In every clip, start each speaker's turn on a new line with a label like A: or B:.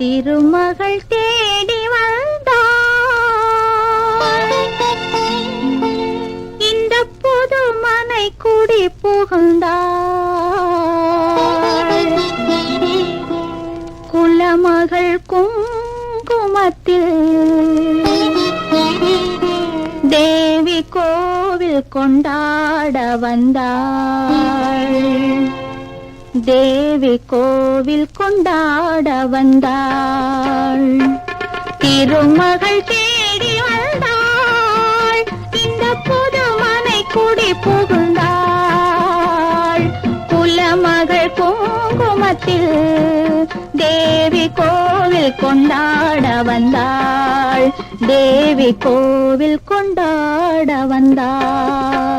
A: திருமகள் தேடி வந்தாள் இந்த புது மனை குடி புகுந்தாள் குலமகள் குங்குமத்தில் தேவி கோவில் கொண்டாட வந்தாள். தேவி கோவில் கொண்டாட வந்தாள். திருமகள் தேடி வந்தாள். இந்த புது மனை குடி புகுந்தாள். குலமகள் குங்குமத்தில் தேவி கோவில் கொண்டாட வந்தாள். தேவி கோவில் கொண்டாட வந்தாள்.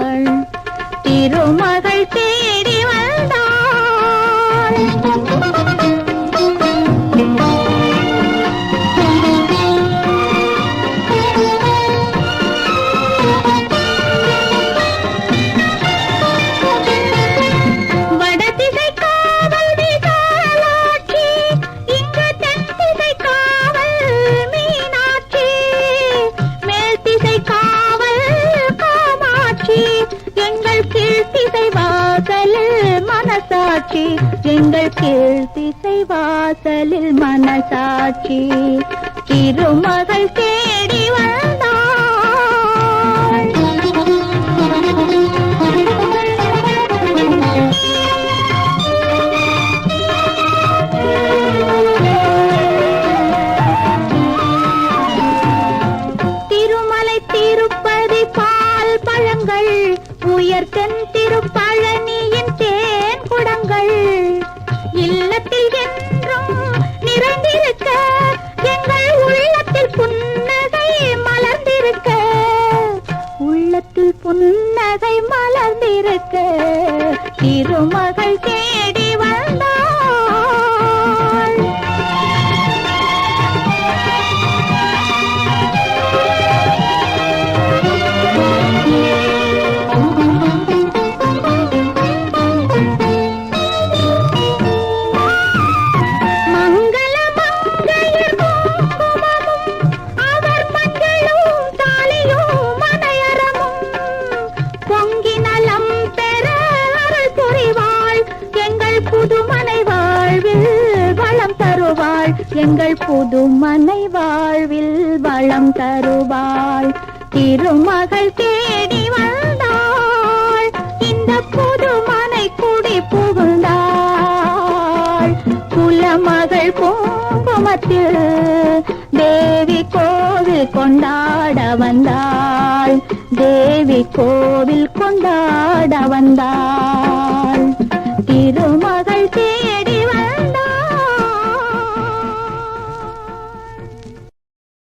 A: மனசாட்சி. எங்கள் கீழ்த்திசை வாசலில் மனசாட்சி. திருமகள் தேடி வந்தாள். திருமலை திருப்பதி பால் பழங்கள். உயர்த்தன் திருப்பழனி திருமகள் தருவாள் எங்கள் புதுமனை வாழ்வில் வளம் தருவாள். திருமகள் தேடி வந்தாள். இந்த புதுமனை குடி புகுந்தாள். குலமகள் குங்குமத்தில் தேவி கோவில் கொண்டாட வந்தாள். தேவி கோவில் கொண்டாட வந்தாள். திருமகள்